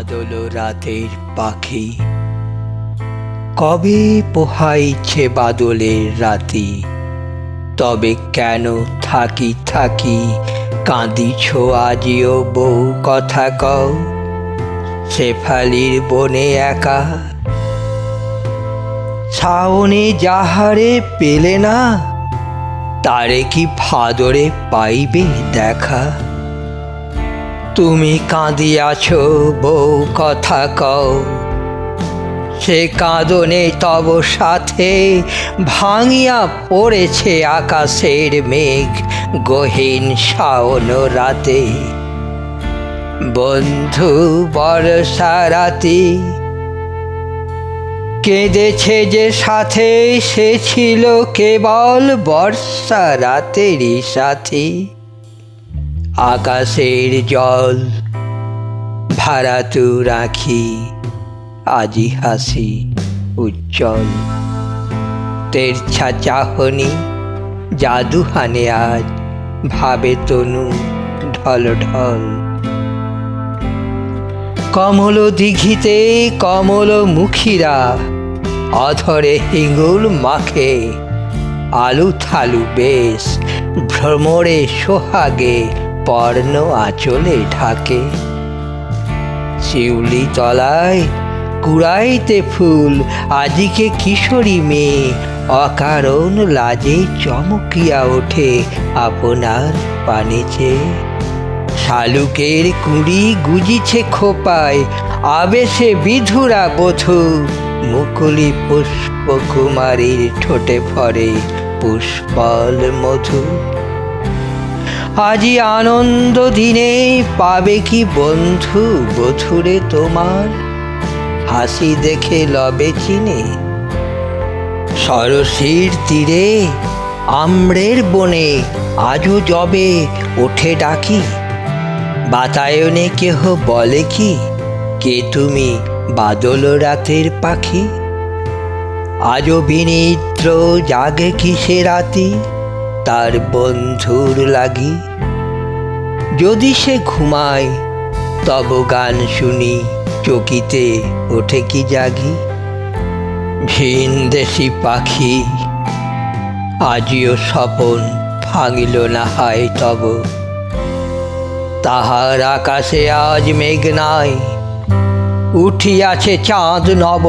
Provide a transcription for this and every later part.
বাদল রাতের পাখি। কবে পোহাইছে বাদলের রাতি? তবে কেন থাকি থাকি কাঁদিছ আজিও বউ কথা কও? শেফালির বনে একা। ছাউনি যাহারে পেলে না, তারে কি ফাদরে পাইবে দেখা? তুমি কাঁদিয়াছ, বউ, কথা কও। সে কাঁদনে তব সাথে ভাঙিয়া পড়েছে আকাশের মেঘ, গহীন শাওন রাতে। বন্ধু, বর্ষা রাতি কেঁদেছে যে সাথে, সে ছিল কেবল বর্ষা রাতেরই সাথী। আকাশের জল ভাড়াতু রাখি, আজি হাসি উজ্জ্বল। তেরছা চাহনি জাদু হানে আজ, ভাবে তনু ঢল ঢল। কমল দিঘিতে কমল মুখীরা, অধরে হিঙ্গুল মাখে আলু থালু বেশ, ভ্রমরে সোহাগে পর্ণ আঁচলে ঢাকে। শিউলি তলায় কুড়াইতে ফুল আজিকে কিশোরী মেয়ে। অকারণ লাজে চমকিয়া ওঠে আপনার পানেছে শালুকের কুড়ি গুজিছে খোপায়, আবেশে বিধুরা বধূ। মুকুলি পুষ্প কুমারীর ঠোঁটে ভরে পুষ্পল মধু। আজি আনন্দ দিনে পাবে কি বন্ধু বধুরে তোমার? হাসি দেখে লবে চিনে। সরসীর তীরে আম্রের বনে আজও জবে ওঠে ডাকি। বাতায়নে কেহ বলে কি, কে তুমি বাদল রাতের পাখি? আজও বিনিদ্র জাগে কিসে রাতি? তার বন্ধুর লাগি। যদি সে ঘুমায়, তব গান শুনি, চকিতে ওঠে কি জাগি। ভিন দেশি পাখি, আজিও স্বপন ভাঙিল না হয় তব। তাহার আকাশে আজ মেঘ নাই, উঠিয়াছে চাঁদ নব।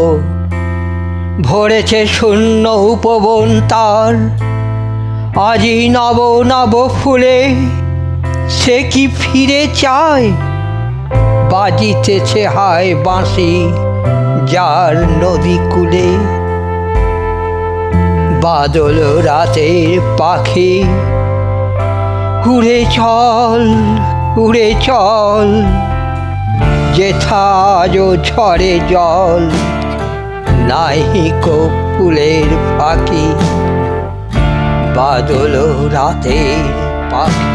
ভরেছে শূন্য উপবন তার আজি নব নব ফুলে সে কি ফিরে চায়? বাজিতেছে হায় বাঁশি যার নদী কুলে। বাদল রাতের পাখি। উড়ে চল উড়ে চল যেথা আজও ঝরে জল নাহিকো ফুলের ফাঁকি। বাদল রাতে পাখি